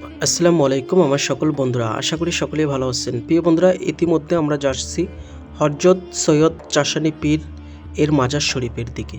আসসালামু আলাইকুম আমার সকল বন্ধুরা, আশা করি সকলেই ভালো আছেন। প্রিয় বন্ধুরা, ইতিমধ্যে আমরা যাচ্ছি হরজত সৈয়দ চাষানি পীর এর মাজার শরীফের দিকে।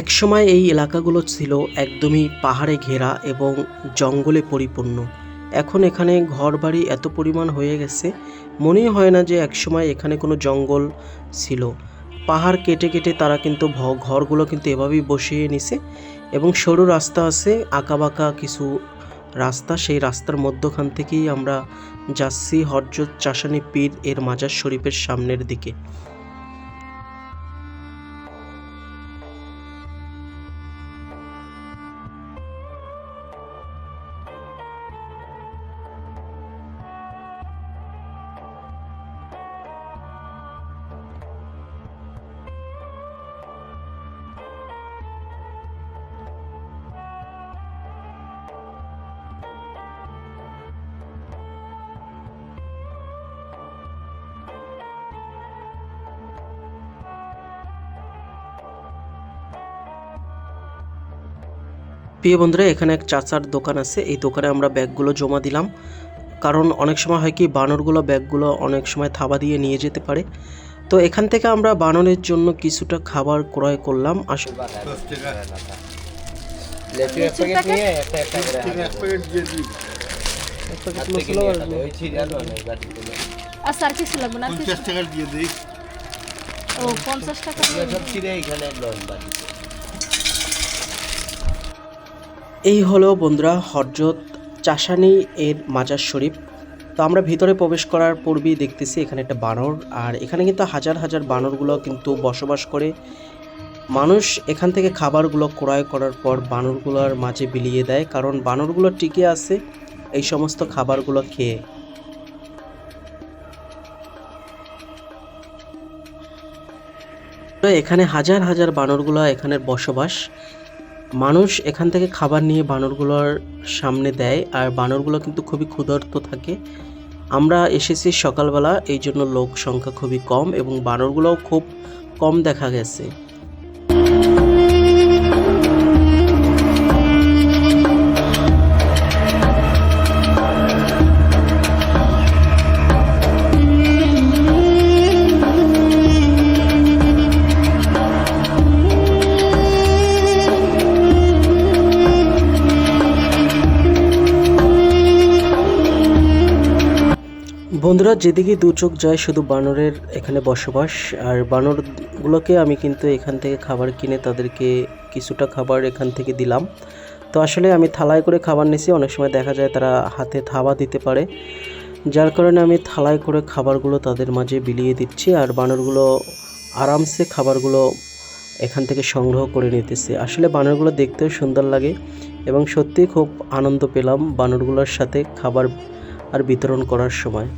একসময় এই এলাকাগুলো ছিল একদমই পাহাড়ে ঘেরা এবং জঙ্গলে পরিপূর্ণ। এখন এখানে ঘরবাড়ি এত পরিমাণ হয়ে গেছে, মনেই হয় না যে একসময় এখানে কোনো জঙ্গল ছিল। পাহাড় কেটে কেটে তারা কিন্তু ঘরগুলো কিন্তু এভাবেই বসিয়ে নিছে এবং সরু রাস্তা আছে, আঁকাবাঁকা কিছু রাস্তা। সেই রাস্তার মধ্যখান থেকেই আমরা যাচ্ছি হরজত চাষানি পীর এর মাজার শরীফের সামনের দিকে। প্রিয় বন্ধুরা এখানে এক চাচার দোকান আছে। এই দোকানে আমরা ব্যাগগুলো জমা দিলাম। কারণ অনেক সময় হয় কি বানরগুলো ব্যাগগুলো অনেক সময় থাবা দিয়ে নিয়ে যেতে পারে। তো এখান থেকে আমরা বানরের জন্য কিছুটা খাবার ক্রয় করলাম। ও পঞ্চাশ টাকা এই হলো বন্ধুরা হরজত চাষানি এর মাজার শরীফ। তো আমরা ভিতরে প্রবেশ করার পূর্বেই দেখতেছি এখানে একটা বানর, আর এখানে কিন্তু হাজার হাজার বানরগুলো কিন্তু বসবাস করে। মানুষ এখান থেকে খাবারগুলো ক্রয় করার পর বানরগুলোর মাঝে বিলিয়ে দেয়, কারণ বানরগুলো টিকে আছে এই সমস্ত খাবারগুলো খেয়ে। এখানে হাজার হাজার বানরগুলো এখানের বসবাস। মানুষ এখান থেকে খাবার নিয়ে বানরগুলোর সামনে দেয়, আর বানরগুলো কিন্তু খুবই ক্ষুধার্ত থাকে। আমরা এসেছি সকালবেলা, এই জন্য লোক সংখ্যা খুবই কম এবং বানরগুলোও খুব কম দেখা গেছে। বন্ধুরা, যেদিকে দু চোখ যায় শুধু বানরের এখানে বসবাস। আর বানরগুলোকে আমি কিন্তু এখান থেকে খাবার কিনে তাদেরকে কিছুটা খাবার এখান থেকে দিলাম। তো আসলে আমি থালায় করে খাবার নিছি, অনেক সময় দেখা যায় তারা হাতে থাবা দিতে পারে। যার কারণে আমি থালায় করে খাবারগুলো তাদের মাঝে বিলিয়ে দিচ্ছি আর বানরগুলো আরামসে খাবারগুলো এখান থেকে সংগ্রহ করে নিতেছে। আসলে বানরগুলো দেখতেও সুন্দর লাগে এবং সত্যিই খুব আনন্দ পেলাম বানরগুলোর সাথে খাবার আর বিতরণ করার সময়।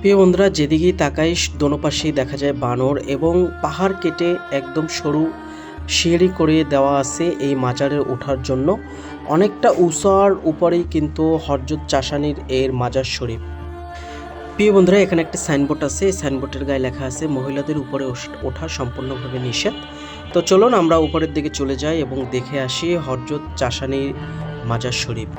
প্রিয় বন্ধুরা, যেদিকেই তাকাই, দোনো পাশেই দেখা যায় বানর এবং পাহাড় কেটে একদম সরু সিঁড়ি করে দেওয়া আছে এই মাজারে ওঠার জন্য। অনেকটা উঁচার উপরেই কিন্তু হরজত চাষানির এর মাজার শরীফ। প্রিয় বন্ধুরা, এখানে একটা সাইনবোর্ড আছে। এই সাইনবোর্ডের গায়ে লেখা আছে, মহিলাদের উপরে ওঠা সম্পূর্ণভাবে নিষেধ। তো চলুন আমরা উপরের দিকে চলে যাই এবং দেখে আসি হরজত চাষানির মাজার শরীফ।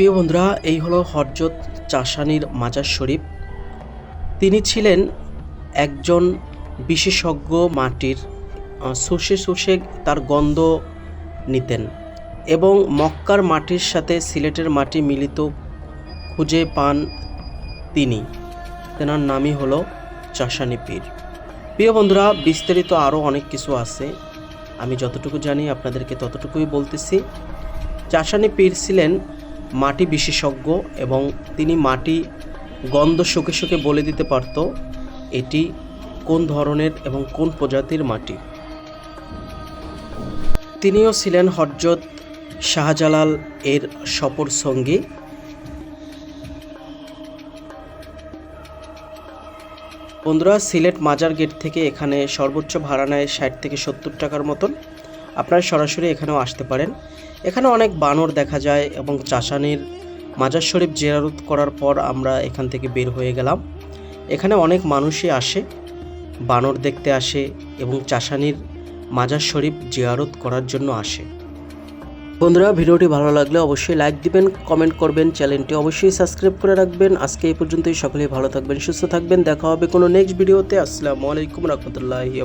প্রিয় বন্ধুরা, এই হলো হরজত চাষানির মাজার শরীফ। তিনি ছিলেন একজন বিশেষজ্ঞ মাটির শুষে শুষে তার গন্ধ নিতেন এবং মক্কার মাটির সাথে সিলেটের মাটি মিলিত খুঁজে পান তিনি। তেনার নামই হলো চাষানি পীর। প্রিয় বন্ধুরা, বিস্তারিত আরও অনেক কিছু আছে। আমি যতটুকু জানি, আপনাদেরকে ততটুকুই বলতেছি। চাষানি পীর ছিলেন মাটি বিশেষজ্ঞ এবং তিনি মাটি গন্ধ শুকে শুকে বলে দিতে পারত, এটি কোন ধরনের এবং কোন প্রজাতির মাটি। তিনিও ছিলেন হরজত শাহজালাল এর সফর সঙ্গী। বন্ধুরা, সিলেট মাজার গেট থেকে এখানে সর্বোচ্চ ভাড়া নেয় ষাট থেকে সত্তর টাকার মতন। আপনারা সরাসরি এখানেও আসতে পারেন। এখানে অনেক বানর দেখা যায় এবং চাষানির মাজার শরীফ জেরারত করার পর আমরা এখান থেকে বের হয়ে গেলাম। এখানে অনেক মানুষই আসে, বানর দেখতে আসে এবং চাষানির মাজার শরীফ জিয়ারত করার জন্য আসে। বন্ধুরা, ভিডিওটি ভালো লাগলে অবশ্যই লাইক দিবেন কমেন্ট করবেন, চ্যানেলটি অবশ্যই সাবস্ক্রাইব করে রাখবেন। আজকে এই পর্যন্তই, সকলেই ভালো থাকবেন, সুস্থ থাকবেন। দেখা হবে কোনো নেক্সট ভিডিওতে আসসালামু আলাইকুম রহমতুল্লাহি